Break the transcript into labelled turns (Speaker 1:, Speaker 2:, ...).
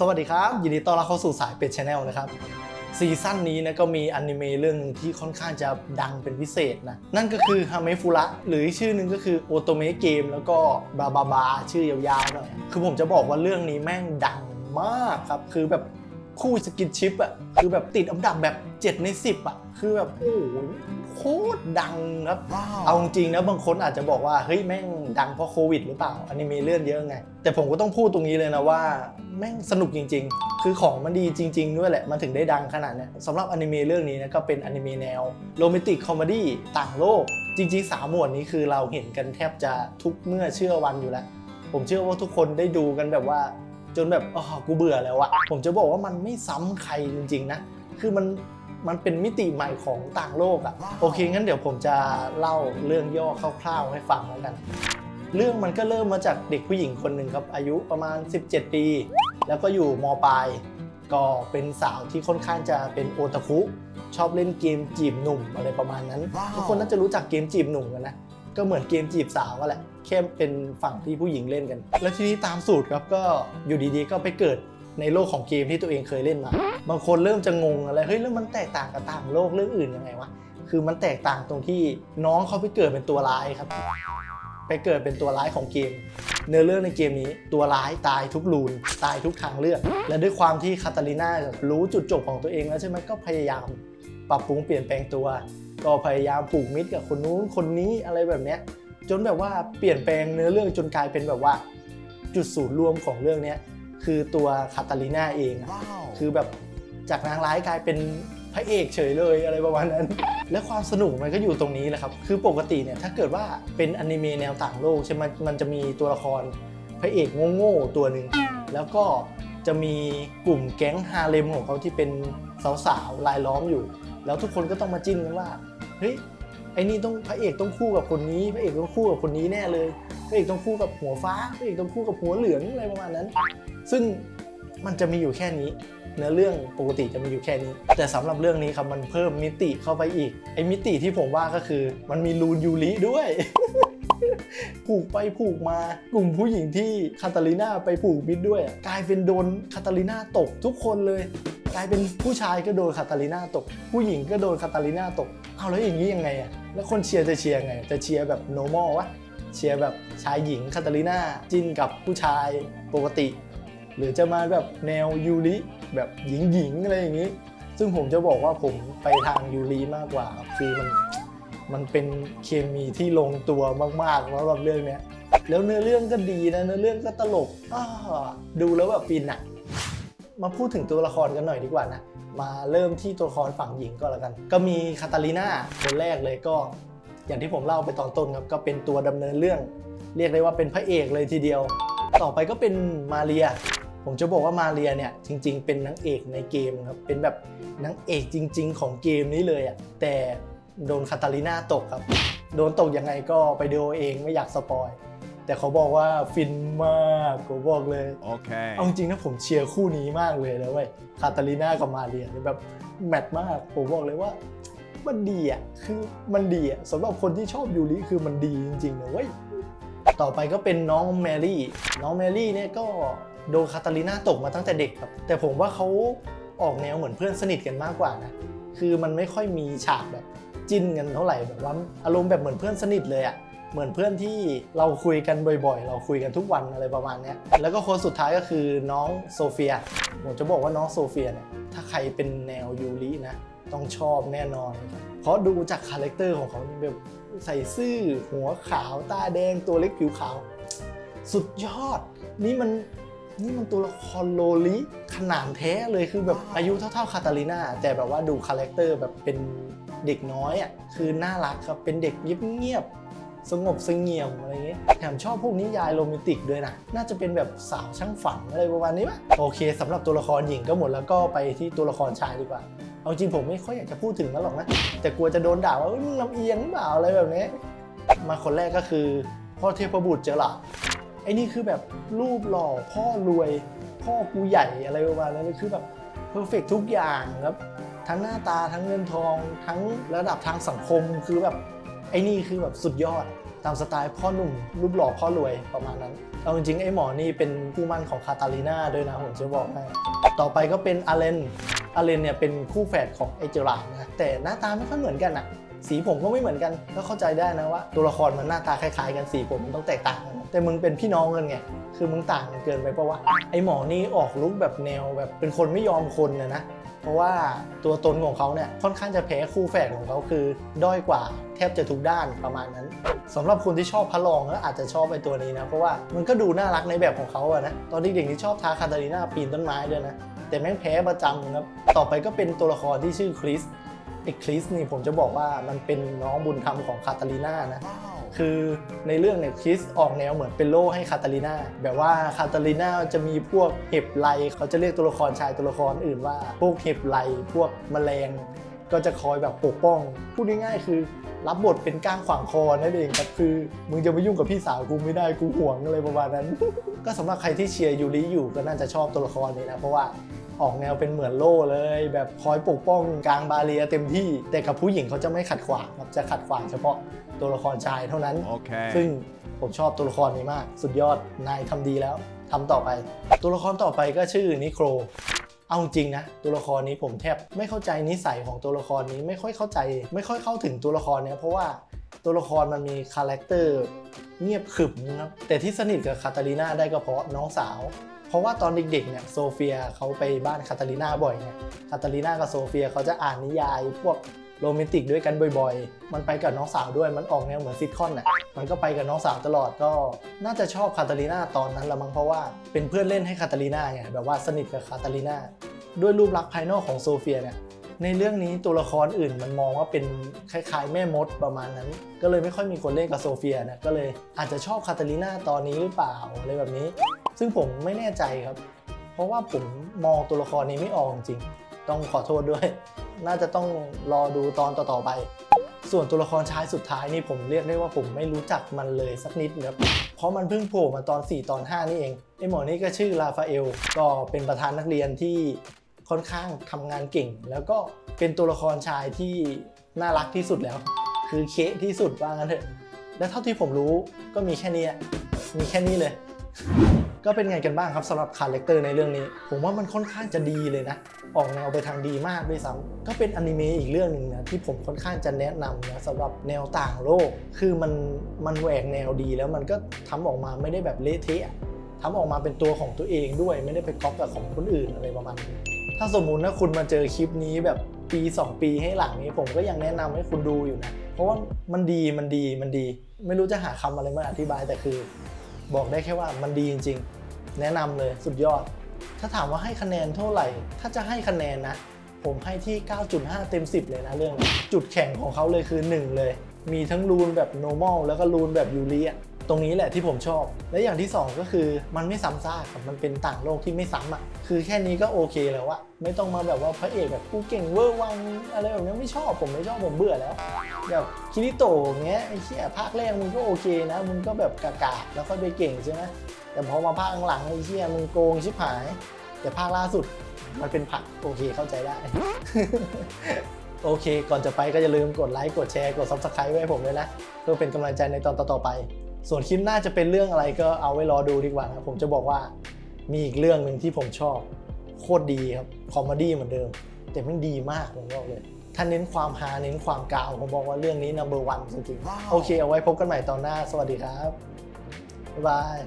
Speaker 1: สวัสดีครับ ยินดีต้อนรับเข้าสู่สายเป็ดชาแนลนะครับซีซั่นนี้นะก็มีอนิเมะเรื่องหนึงที่ค่อนข้างจะดังเป็นพิเศษนะ นั่นก็คือฮาเมฟุระหรือชื่อนึงก็คือโอโตเมะเกมแล้วก็บาบาบาชื่อยาวๆหน่อยคือผมจะบอกว่าเรื่องนี้แม่งดังมากครับ คือแบบคู่สกินชิปอะคือแบบติดอันดับแบบ 7 ใน 10อะคือแบบโอ้ โหโคตรดังครับเอาจริงๆนะบางคนอาจจะบอกว่าเฮ้ยแม่งดังเพราะโควิดหรือเปล่าอนิเมะเลื่อนเยอะไง แต่ผมก็ต้องพูดตรงนี้เลยนะว่าแม่งสนุกจริง ๆ คือของมันดีจริง ๆ ด้วยแหละ มันถึงได้ดังขนาดเนี้ยสำหรับอนิเมะเรื่องนี้นะก็เป็นอนิเมะแนวโรแมนติกคอมเมดี้ต่างโลก จริงๆสามหมวดนี้คือเราเห็นกันแทบจะทุกเมื่อเชื่อวันอยู่แล้ว ผมเชื่อว่าทุกคนได้ดูกันแบบว่า จนแบบอ๋อกูเบื่อแล้วอะผมจะบอกว่ามันไม่ซ้ำใครจริง ๆ นะ คือมัน มันเป็นมิติใหม่ของต่างโลกอะโอเคงั้นเดี๋ยวผมจะเล่าเรื่องย่อคร่าวๆให้ฟังแล้วกัน เรื่องมันก็เริ่มมาจากเด็กผู้หญิงคนหนึ่งครับ อายุประมาณ 17 ปี แล้วก็อยู่มปลายก็เป็นสาวที่ค่อนข้างจะเป็นโอตาคุชอบเล่นเกมจีบหนุ่มอะไรประมาณนั้น
Speaker 2: ว้าว
Speaker 1: ทุกคนน่าจะรู้จักเกมจีบหนุ่มกันนะก็เหมือนเกมจีบสาวก็แหละแค่เป็นฝั่งที่ผู้หญิงเล่นกัน แล้วทีนี้ตามสูตรครับก็อยู่ดีๆ ก็ไปเกิด ในโลกของเกมที่ตัวเองเคยเล่นมา บางคนเริ่มจะงงอะไรเฮ้ยแล้วมันแตกต่างกับต่างโลกเรื่องอื่นยังไงวะคือมันแตกต่างตรงที่น้องเขาไปเกิดเป็นตัวร้ายครับ ไปเกิดเป็นตัวร้ายของเกม เนื้อเรื่องในเกมนี้ตัวร้ายตายทุกรูนตายทุกทางเลือก และด้วยความที่คาตาลิน่ารู้จุดจบของตัวเองแล้วใช่ไหมก็พยายามปรับปรุงเปลี่ยนแปลงตัว ก็พยายามผูกมิตรกับคนนู้นคนนี้อะไรแบบเนี้ยจนแบบว่าเปลี่ยนแปลงเนื้อเรื่องจนกลายเป็นแบบว่า จุดศูนย์รวมของเรื่องเนี้ย คือตัวคาตาลิน่าเองอะ
Speaker 2: ว้าว
Speaker 1: คือแบบจากนางร้ายกลายเป็นพระเอกเฉยเลยอะไรประมาณนั้น และความสนุกมันก็อยู่ตรงนี้แหละครับ คือปกติเนี่ยถ้าเกิดว่าเป็นอนิเมะแนวต่างโลกใช่ไหมมันจะมีตัวละครพระเอกโง่ๆตัวหนึ่งแล้วก็จะมีกลุ่มแก๊งฮาเลมของเขาที่เป็นสาวๆลายล้อมอยู่ แล้วทุกคนก็ต้องมาจิ้นกันว่าเฮ้ยไอ้นี่ต้องพระเอกต้องคู่กับคนนี้ พระเอกต้องคู่กับคนนี้แน่เลยพระเอกต้องคู่กับหัวฟ้าพระเอกต้องคู่กับหัวเหลืองอะไรประมาณนั้น ซึ่งมันจะมีอยู่แค่นี้ เนื้อเรื่องปกติจะมีอยู่แค่นี้ แต่สำหรับเรื่องนี้ครับมันเพิ่มมิติเข้าไปอีกไอ้มิติที่ผมว่าก็คือ มันมีลูนยูริด้วยผูกไปผูกมากลุ่มผู้หญิงที่คาตาลิน่าไปผูกมิตรด้วย กลายเป็นโดนคาตาลิน่าตกทุกคนเลย กลายเป็นผู้ชายก็โดนคาตาลิน่าตก ผู้หญิงก็โดนคาตาลิน่าตกเอาแล้วอย่างนี้ยังไงอะแล้วคนเชียร์จะเชียร์ไง จะเชียร์แบบ normal วะเชียร์แบบชายหญิงคาตาลิน่าจิ้นกับผู้ชายปกติ หรือจะมาแบบแนวยูริแบบหญิงหญิงๆอะไรอย่างนี้ ซึ่งผมจะบอกว่าผมไปทางยูริมากกว่าครับคือมันมันเป็นเคมีที่ลงตัวมากๆสำหรับเรื่องเนี้ยแล้วเนื้อเรื่องก็ดีนะเนื้อเรื่องก็ตลกดูแล้วแบบฟินอะมาพูดถึงตัวละครกันหน่อยดีกว่านะมาเริ่มที่ตัวละครฝั่งหญิงก็แล้วกัน ก็มีคาตาลิน่าคนแรกเลยก็ อย่างที่ผมเล่าไปตอนต้นครับก็เป็นตัวดำเนินเรื่อง เรียกได้ว่าเป็นพระเอกเลยทีเดียว ต่อไปก็เป็นมาเรีย ผมจะบอกว่ามาเรียเนี่ยจริง ๆ เป็นนางเอกในเกมครับเป็นแบบนางเอกจริง ๆ ของเกมนี้เลยอะแต่โดนคาตาลิน่าตกครับ โดนตกยังไงก็ไปดูเอาเองไม่อยากสปอยแต่เขาบอกว่าฟินมากผมบอกเลย
Speaker 2: Okay.
Speaker 1: เอาจริงนะผมเชียร์คู่นี้มากเลยนะเว้ยคาตาลิน่ากับมาเรียเนี่ยแบบแมทมากผมบอกเลยว่ามันดีอะคือมันดีอะสำหรับคนที่ชอบยูริคือมันดีจริงๆนะเว้ยต่อไปก็เป็นน้องแมรี่ น้องแมรี่เนี่ยก็ โดนคาตาลิน่าตกมาตั้งแต่เด็กครับ แต่ผมว่าเขาออกแนวเหมือนเพื่อนสนิทกันมากกว่านะ คือมันไม่ค่อยมีฉากแบบจิ้นกันเท่าไหร่แบบว่าอารมณ์แบบเหมือนเพื่อนสนิทเลยอะเหมือนเพื่อนที่เราคุยกันบ่อยๆ เราคุยกันทุกวันอะไรประมาณนี้แล้วก็คนสุดท้ายก็คือน้องโซเฟีย ผมจะบอกว่าน้องโซเฟียเนี่ย ถ้าใครเป็นแนวยูรินะ ต้องชอบแน่นอน เพราะดูจากคาแรคเตอร์ของเขานี่แบบใส่ซื่อหัวขาว ตาแดงตัวเล็กผิวขาว สุดยอด นี่มัน นี่มันตัวละครโลลิขนาดแท้เลยคือแบบอายุเท่าๆคาตาลิน่าแต่แบบว่าดูคาแรคเตอร์แบบเป็นเด็กน้อยอะคือน่ารักครับเป็นเด็กเงียบๆสงบเสงี่ยมอะไรเงี้ยแถมชอบพวกนิยายโรแมนติกด้วยนะ น่าจะเป็นแบบสาวช่างฝันอะไรประมาณนี้ปะโอเคสำหรับตัวละครหญิงก็หมดแล้วก็ไปที่ตัวละครชายดีกว่า เอาจริงผมไม่ค่อยอยากจะพูดถึงมันหรอกนะ แต่กลัวจะโดนด่าว่าเอ้ยมึงลำเอียงหรือเปล่าอะไรแบบนี้ มาคนแรกก็คือพ่อเทพบุตรเจอหล่าไอ้นี่คือแบบรูปหล่อพ่อรวย พ่อกูใหญ่อะไรประมาณนั้นเลยคือแบบเพอร์เฟกทุกอย่างครับ ทั้งหน้าตาทั้งเงินทอง ทั้งระดับทางสังคมคือแบบไอ้นี่คือแบบสุดยอดตามสไตล์พ่อหนุ่ม รูปหล่อพ่อรวยประมาณนั้น เอาจริงๆ ไอ้หมอนี่เป็นผู้มั่นของคาตาลีนาด้วยนะผมจะบอกให้ ต่อไปก็เป็นอาเลนอาเลนเนี่ยเป็นคู่แฝดของไอเจอราดนะแต่หน้าตาไม่ค่อยเหมือนกันอะ สีผมก็ไม่เหมือนกันก็เข้าใจได้นะว่า ตัวละครมันหน้าตาคล้ายๆ กันสีผมมันต้องแตกต่างกันแต่มึงเป็นพี่น้องกันไงคือมึงต่างกันเกินไปเพราะว่าไอหมอนี่ออกลุกแบบแนวแบบเป็นคนไม่ยอมคนนะนะเพราะว่าตัวตนของเขาเนี่ยค่อนข้างจะแพ้คู่แฝดของเขาคือ ด้อยกว่าแทบจะทุกด้านประมาณนั้นสำหรับคนที่ชอบพระรองก็อาจจะชอบไอ้ตัวนี้นะเพราะว่ามันก็ดูน่ารักในแบบของเขาอะนะตอนเด็กๆที่ชอบท้าคาตาลีนาปีนต้นไม้ด้วยนะแต่แม่งแพ้ประจำครับต่อไปก็เป็นตัวละครที่ชื่อคริส อ้คริสนี่ผมจะบอกว่ามันเป็นน้องบุญธรรมของคาตาลีนานะคือในเรื่องเนี่ยคริสออกแนวเหมือนเป็นโล่ให้คาตาลีนาแบบว่าคาตาลีนาจะมีพวกเห็บไลเขาจะเรียกตัวละครชายตัวละครอื่นว่า พวกเห็บไลพวกแมลง ก็จะคอยแบบปกป้อง พูดง่ายๆ คือรับบทเป็นก้างขวางคอนั่นเองครับคือ มึงจะมายุ่งกับพี่สาวกูไม่ได้กูห่วงอะไรประมาณนั้น ก็สำหรับใครที่เชียร์ยูริอยู่ก็น่าจะชอบตัวละครนี้นะเพราะว่า ออกแนวเป็นเหมือนโล่เลย แบบคอยปกป้องกลางบาเรียเต็มที่ แต่กับผู้หญิงเขาจะไม่ขัดขวางครับจะขัดขวางเฉพาะตัวละครชายเท่านั้น
Speaker 2: Okay.
Speaker 1: ซึ่งผมชอบตัวละครนี้มาก สุดยอดนายทำดีแล้วทำต่อไป ตัวละครต่อไปก็ชื่อนิโครเอาจริงนะตัวละครนี้ผมแทบไม่เข้าใจนิสัยของตัวละครนี้ไม่ค่อยเข้าใจ ไม่ค่อยเข้าถึงตัวละครเนี้ยเพราะว่าตัวละครมันมีคาแรคเตอร์เงียบขรึมนะครับแต่ที่สนิทกับคาตาลีนาได้ก็เพราะน้องสาว เพราะว่าตอนเด็กๆเนี่ยโซเฟียเขาไปบ้านคาตาลีนาบ่อยไงคาตาลีนากับโซเฟียเขาจะอ่านนิยายพวกโรแมนติกด้วยกันบ่อยๆ มันไปกับน้องสาวด้วย มันออกแนวเหมือนซิทคอมน่ะ มันก็ไปกับน้องสาวตลอดก็ น่าจะชอบคาตาลีนาตอนนั้นละมั้งเพราะว่าเป็นเพื่อนเล่นให้คาตาลีนาไงแบบว่าสนิทกับคาตาลีนาด้วยรูปลักษณ์ภายนอกของโซเฟียเนี่ย ในเรื่องนี้ตัวละครอื่นมันมองว่าเป็นคล้ายๆ แม่มดประมาณนั้น ก็เลยไม่ค่อยมีคนเล่นกับโซเฟียนะ ก็เลยอาจจะชอบคาตาลีนาตอนนี้หรือเปล่าอะไรแบบนี้ ซึ่งผมไม่แน่ใจครับ เพราะว่าผมมองตัวละครนี้ไม่ออกจริง ต้องขอโทษด้วย น่าจะต้องรอดูตอนต่อๆไป ส่วนตัวละครชายสุดท้ายนี่ผมเรียกได้ว่าผมไม่รู้จักมันเลยสักนิดนะครับ เพราะมันเพิ่งโผล่มาตอน 4 ตอน 5 นี่เองไอหมอนี่ก็ชื่อลาฟาเอล ก็เป็นประธานนักเรียนที่ค่อนข้างทำงานเก่ง แล้วก็เป็นตัวละครชายที่น่ารักที่สุดแล้ว คือเคะที่สุดว่างั้นเถอะ และเท่าที่ผมรู้ก็มีแค่นี้มีแค่นี้เลย ก็เป็นไงกันบ้างครับสำหรับคาแรคเตอร์ในเรื่องนี้ ผมว่ามันค่อนข้างจะดีเลยนะ ออกแนวไปทางดีมากด้วยซ้ำก็เป็นอนิเมะอีกเรื่องหนึ่งนะที่ผมค่อนข้างจะแนะนำนะสำหรับแนวต่างโลก คือมันมันแหวกแนวดีแล้วมันก็ทำออกมาไม่ได้แบบเละเทะทำออกมาเป็นตัวของตัวเองด้วยไม่ได้ไปก๊อปกับของคนอื่นอะไรประมาณนี้ถ้าสมมุตินะคุณมาเจอคลิปนี้แบบปี 2 ปีให้หลังนี้ผมก็ยังแนะนำให้คุณดูอยู่นะ เพราะว่ามันดีมันดีมันดี ไม่รู้จะหาคำอะไรมาอธิบายแต่คือ บอกได้แค่ว่ามันดีจริง ๆ แนะนำเลยสุดยอด ถ้าถามว่าให้คะแนนเท่าไหร่ ถ้าจะให้คะแนนนะ ผมให้ที่ 9.5 เต็ม 10 เลยนะเรื่อง จุดแข็งของเขาเลยคือ 1 เลย มีทั้งรูนแบบ normal แล้วก็รูนแบบยูริอะ ตรงนี้แหละที่ผมชอบ และอย่างที่ 2 ก็คือมันไม่ซ้ำซากครับมันเป็นต่างโลกที่ไม่ซ้ำอะคือแค่นี้ก็โอเคแล้วอะไม่ต้องมาแบบว่าพระเอกแบบกูเก่งเวอร์วังอะไรแบบนี้ไม่ชอบผมไม่ชอบผมเบื่อแล้วแบบคิริโตะอย่างเงี้ยไอ้เชี่ยภาคแรกมึงก็โอเคนะมึงก็แบบกากาแล้วค่อยไปเก่งใช่ไหมแต่พอมาภาคหลังไอ้เชี่ยมึงโกงชิบหาย แต่ภาคล่าสุดมันเป็นผักโอเคเข้าใจได้ โอเค ก่อนจะไปก็อย่าลืมกดไลค์กดแชร์กด subscribe ไว้ให้ผมด้วยนะ เพื่อเป็นกำลังใจในตอนต่อๆไป ส่วนคลิปหน้าจะเป็นเรื่องอะไรก็เอาไว้รอดูดีกว่านะผมจะบอกว่ามีอีกเรื่องหนึ่งที่ผมชอบ โคตรดีครับคอมเมดี้เหมือนเดิม แต่มันดีมากผมบอกเลย ถ้าเน้นความฮาเน้นความกาวผมบอกว่าเรื่องนี้ number one จริงๆโอเคเอาไว้พบกันใหม่ตอนหน้า สวัสดีครับบ๊ายบาย